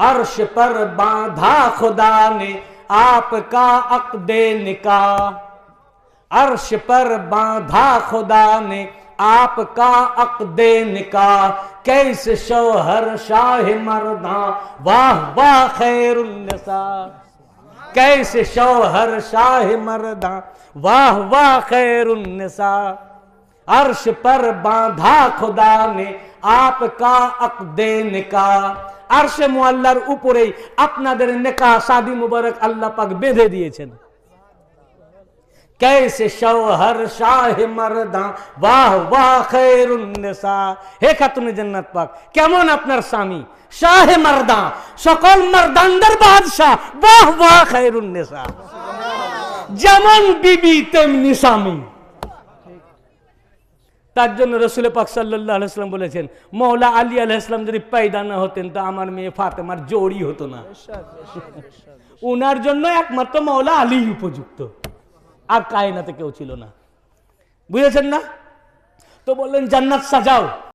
अर्श पर बांधा खुदा ने आपका अकदे निका अर्श पर बांधा खुदा ने आपका अकदे निका कैसे शोहर शाह मरदा, वाह वाह खैरुन्निसा कैसे शोहर शाह मरदा, वाह वाह खैरुन्निसा अर्श पर बांधा खुदा ने आपका अकदे निकाह আরশে মোয়াল্লার উপরেই আপনাদের নেকা শাদি মুবারক আল্লাহ পাক বেঁধে দিয়েছেন कैसे शौहर शाह मर्दा वाह वाह খৈরুন্নিসা হে খাতুনে জান্নাত পাক কেমন আপনার স্বামী শাহ মারদা সকল মারদানদের বাদশাহ বাহ বাহ খৈরুন্নিসা যেমন বিবি তেমনি স্বামী তার জন্য রসুল পাক সাল্লাহ আলাইসলাম বলেছেন মৌলা আলী আলাইসলাম যদি পায়দা না হতেন, তো আমার মেয়ে ফাতেমার জোরই হতো না। উনার জন্য একমাত্র মৌলা আলী উপযুক্ত। আর কায়নাতে কেউ ছিল না। বুঝেছেন না? তো বললেন, জান্নাত সাজাও।